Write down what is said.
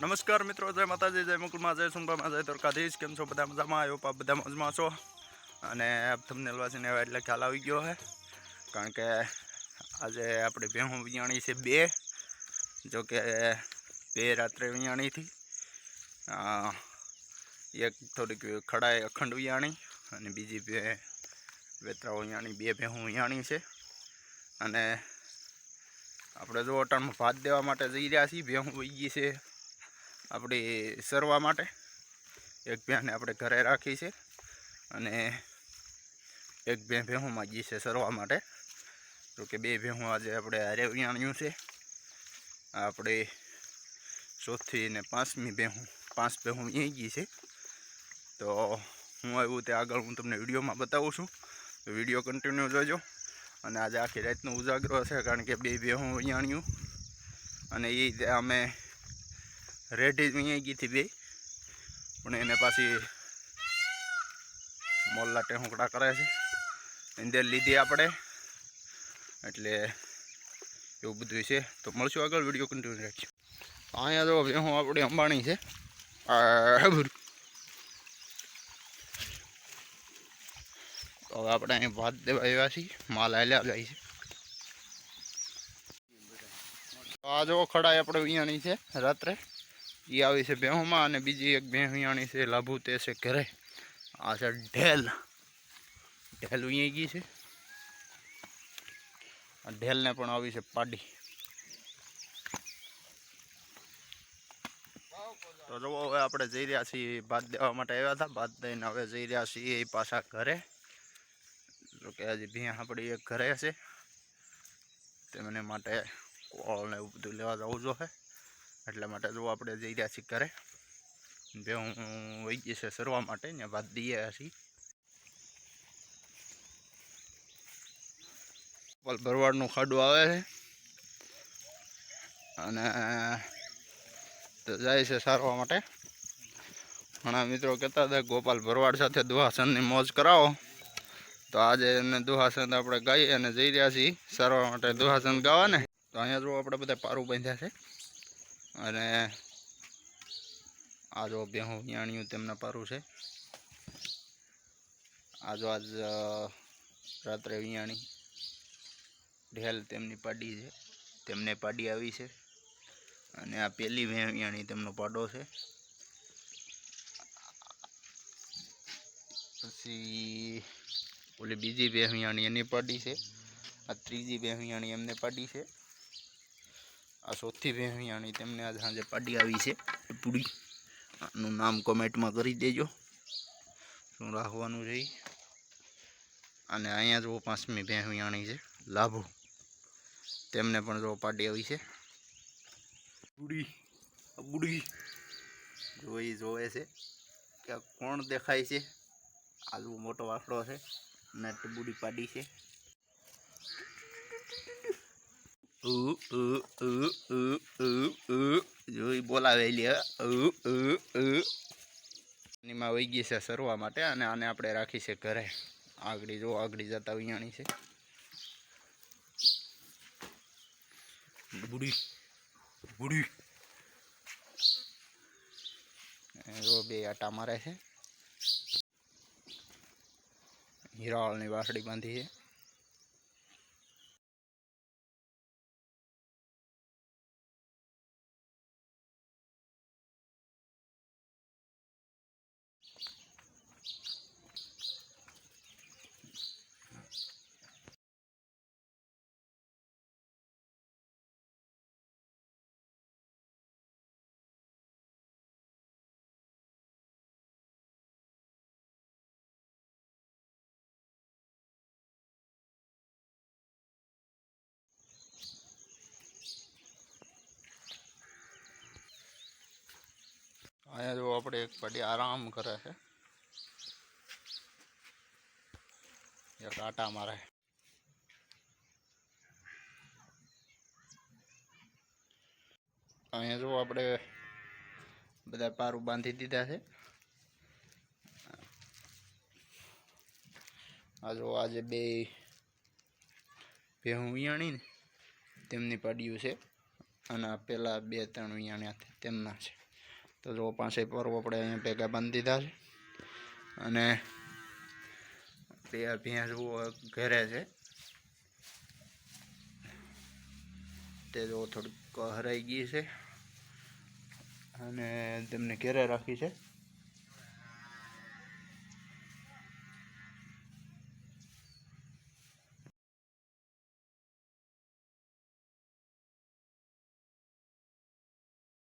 નમસ્કાર મિત્રો, જય માતાજી, જય મુકુલમાં, જય સુંભામાં જય દ્વારકાધીશ. કેમ છો? બધા મજામાં? આવ્યો પા બધા મજામાં છો. અને તમને વાસીને એટલે ખ્યાલ આવી ગયો છે કારણ કે આજે આપણે ભેહું વિયાણી છે બે. જો કે બે રાત્રે વિયાણીથી એક થોડીક ખડાએ અખંડ વિયાણી અને બીજી બે વેતરાઓ વિયાણી, બે ભેહું વિયાણી છે. અને આપણે જો અટાણમાં ભાત દેવા માટે જઈ રહ્યા છીએ ભેહું વહી ગઈ છે. આપણી સરવા માટે. એક ભેંને આપણે ઘરે રાખી છે અને એક બે ભેહું માગી છે સરવા માટે. તો કે બે ભેહું આજે આપણે હારે વિયાણ્યું છે. આપણે ચોથી ને પાંચમી ભેહું, પાંચ ભેહું અહીં ગઈ છે. તો હું આવ્યું તે આગળ હું તમને વિડીયોમાં બતાવું છું. તો વીડિયો કન્ટિન્યુ જોજો. અને આજે આખી રાતનો ઉજાગરો છે કારણ કે બે ભેહું વિયાણ્યું. અને એ અમે રેડી અહીંયા ગઈ હતી બે. પણ એને પાછી મોલ્લા ટેહુકડા કરે છે. અંદર લીધી આપણે. એટલે એવું બધું છે. તો મળશું આગળ વીડિયો કન્ટિન્યુ રાખીએ. અહીંયા જો ભેહું આપણી અંબાણી છે. હવે આપણે અહીં ભાત દેવા આવ્યા છીએ. માલ આવેલા જાય છે. આ જો ખડાય આપણે અહીંયાની છે, રાત્રે. એ આવી છે ભેહુંમાં અને બીજી એક બેહિયાણી છે લાભુ તે છે ઘરે. આ છે ઢેલ. ઢેલ અહીંયા ગઈ છે. ઢેલને પણ આવી છે પાડી. તો જો હવે આપણે જઈ રહ્યા છીએ ભાત દેવા માટે આવ્યા હતા. ભાત દઈને હવે જઈ રહ્યા છીએ એ પાછા ઘરે. જો કે હજી ભીયા આપણી એક ઘરે છે. તેમને માટે કોળ ને એવું બધું લેવા જવું જોઈએ એટલા માટે જો આપણે જઈ રહ્યા છીએ ઘરે, બે હું વહી ગઈ છે સરવા માટે ને ભાત દઈએ છીએ. ભરવાડનું ખાડું આવે છે. અને જાય છે સારવા માટે. ઘણા મિત્રો કહેતા હતા, ગોપાલ ભરવાડ સાથે દુહાસનની મોજ કરાવો. તો આજે એને દુહાસન આપણે ગાઈએ અને જઈ રહ્યા છીએ સારવા માટે દુહાસન ગાવા ને તો અહીંયા જો આપણે બધા પારું બાંધ્યા છે. અને આ જો બેહું વિયાણ્યું તેમના પારું છે. આ જો આજ રાત્રે વિયાણી ઢેલ તેમની પાડી છે. તેમને પાડી આવી છે. અને આ ભેં વિયાણી તેમનો પાડો છે. પછી ઓલી બીજી બે વિયાણી એની પાડી છે. આ ત્રીજી બે વિયાણી એમને પાડી છે. આ સૌથી બે તેમને આજ સાંજે પાડી આવી છે પૂરી આનું નામ કોમેન્ટમાં કરી દેજો. શું રાખવાનું છે. અને અહીંયા જો પાંચમી બે છે. લાભો. તેમને પણ જો પાડી આવી છે. બુડી બુડી જોઈ જોવે છે કે કોણ દેખાય છે. આજુ મોટો વાસડો છે. અને બુડી પાડી છે. જોઈ બોલાવે લે ઉ ઉ ઉ એમાં વહી ગઈ છે સરવા માટે અને આને આપણે રાખી છે ઘરે. આગળ જો આગળ જતા વિયાણી છે. બુડી બુડી. જો બે આટા મારે છે. હિરાળની વાસળી બાંધી છે. અહીંયા જો આપણે એક પડી આરામ કરે છે. એક આટા મારે. અહીંયા જો આપણે બધા પારું બાંધી દીધા છે. આ જો આજે બે ભેહું વિયાણી ને તેમની પડ્યું છે. અને પેલા બે ત્રણ વિયાણ્યા તેમના છે. તો જો પાસે પર્વ આપણે અહીંયા ભેગા બાંધી દીધા છે. અને ત્યાં ભેંસ ઘરે છે. તે જો થોડીક હરાઈ ગઈ છે. અને તેમને ઘેરે રાખી છે.